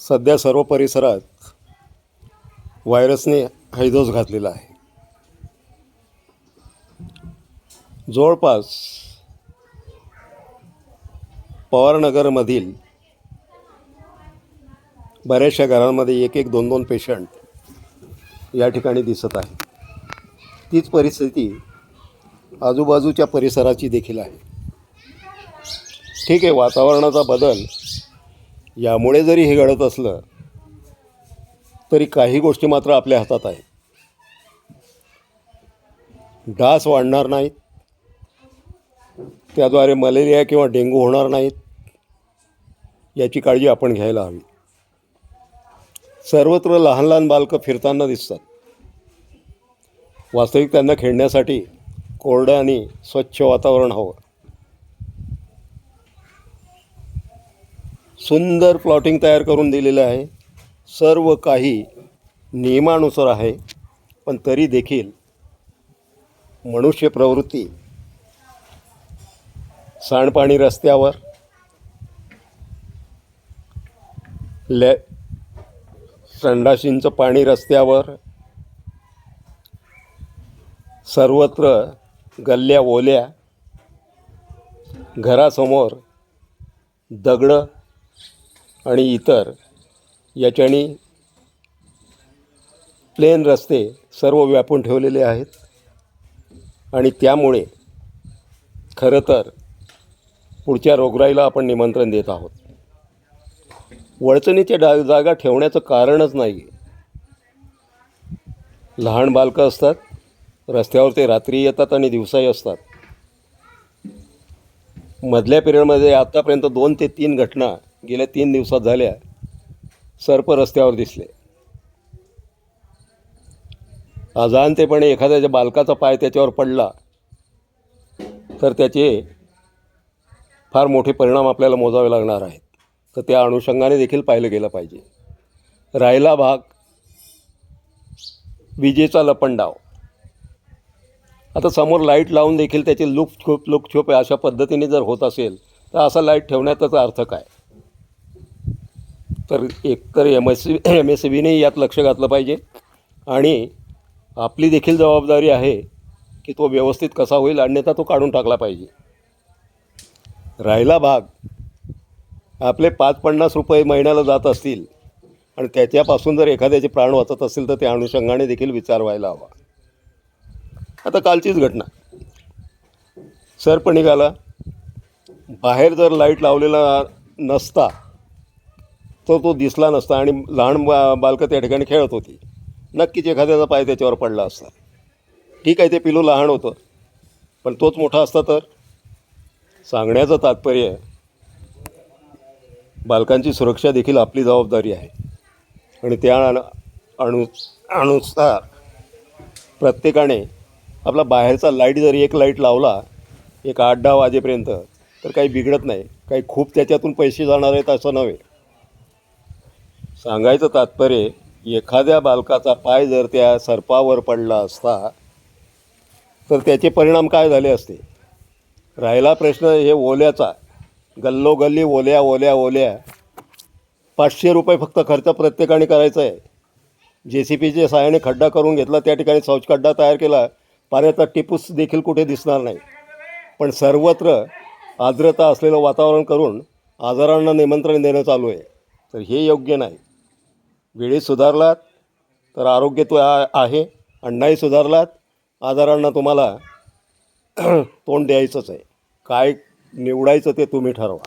सध्या सर्व परिसरात व्हायरसने हैदोस घातलेला आहे. जवळपास पवारनगरमधील बऱ्याचशा घरांमध्ये एक एक दोन दोन पेशंट या ठिकाणी दिसत आहे तीच परिस्थिती आजूबाजूच्या परिसराची देखील आहे. ठीक आहे वातावरणाचा बदल यामुळे जरी हे घडत असलं तरी काही गोष्टी मात्र आपल्या हातात आहे डास वाढणार नाहीत. त्याद्वारे मलेरिया किंवा डेंगू होणार नाहीत. याची काळजी आपण घ्यायला हवी. सर्वत्र लहान लहान बालकं फिरताना दिसतात. वास्तविक त्यांना खेळण्यासाठी कोरडं आणि स्वच्छ वातावरण हवं. सुंदर प्लॉटिंग तयार करून दिलेलं आहे. सर्व काही नियमानुसार आहे. पण तरी देखील मनुष्य प्रवृत्ती सांडपाणी रस्त्यावर लॅ संडाशींचं पाणी रस्त्यावर सर्वत्र गल्ल्या ओल्या घरासमोर दगडं आणि इतर याच्याने प्लेन रस्ते सर्व व्यापून ठेवलेले आहेत. आणि त्यामुळे खरं तर पुढच्या रोगराईला आपण निमंत्रण देत आहोत. वळचणीच्या डा जागा ठेवण्याचं कारणच नाही लहान बालकं असतात रस्त्यावर ते रात्री येतात आणि दिवसाही असतात. मधल्या पिरियडमध्ये आत्तापर्यंत दोन ते तीन घटना गेल्या तीन दिवसात झाल्या सर्प रस्त्यावर दिसले. अजाणतेपणे एखाद्याच्या बालकाचा पाय त्याच्यावर पडला तर त्याचे फार मोठे परिणाम आपल्याला मोजावे लागणार आहेत. तर त्या अनुषंगाने देखील पाहिलं गेलं पाहिजे. राहिला भाग विजेचा लपंडाव. आता समोर लाइट लावून देखील त्याची लुक छुप लुक छुप अशा पद्धतीने जर होत असेल तर असा लाइट ठेवण्याचा अर्थ काय? तर एकतर M S C M S C बीने यात लक्ष घातलं पाहिजे. आणि आपली देखील जबाबदारी आहे की तो व्यवस्थित कसा होईल अन्यथा तो काढून टाकला पाहिजे. राहिला भाग आपले पाच पन्नास रुपये महिन्याला जात असतील आणि त्याच्यापासून जर एखाद्याचे प्राण वाचत असतील तर त्या अनुषंगाने देखील विचार व्हायला हवा. आता कालचीच घटना. सरपणी निघाला. बाहेर जर लाइट लावलेला नसता तर तो दिसला नसता आणि लहान बा बालकं त्या ठिकाणी खेळत होती. नक्कीच एखाद्याचा पाय त्याच्यावर पडला असता. ठीक आहे ते पिलू लहान होतं. पण तोच मोठा असता तर? सांगण्याचं तात्पर्य बालकांची सुरक्षा देखील आपली जबाबदारी आहे. आणि त्या अनु अणु अनुसार प्रत्येकाने आपला बाहेरचा लाइट जरी एक लाइट लावला एक आठ दहा वाजेपर्यंत तर काही बिघडत नाही. काही खूप त्याच्यातून पैसे जाणार आहेत असं नव्हे. सांगायचं तात्पर्य एखाद्या बालकाचा पाय जर त्या सर्पावर पडला असता तर त्याचे परिणाम काय झाले असते? राहिला प्रश्न हे ओल्याचा. गल्लोगल्ली ओल्या ओल्या ओल्या. पाचशे रुपये फक्त खर्च प्रत्येकाने करायचा आहे. जे सी पीच्या सहाय्याने खड्डा करून घेतला त्या ठिकाणी शौचखड्डा तयार केला पाण्याचा टिपूस देखील कुठे दिसणार नाही. पण सर्वत्र आर्द्रता असलेलं वातावरण करून आजारांना निमंत्रण देणं चालू आहे. तर हे योग्य नाही. वेळेत सुधारलात तर आरोग्य तो आ आहे. आणि नाही सुधारलात. आजारांना तुम्हाला तोंड द्यायचंच आहे. काय निवडायचं ते तुम्ही ठरवा.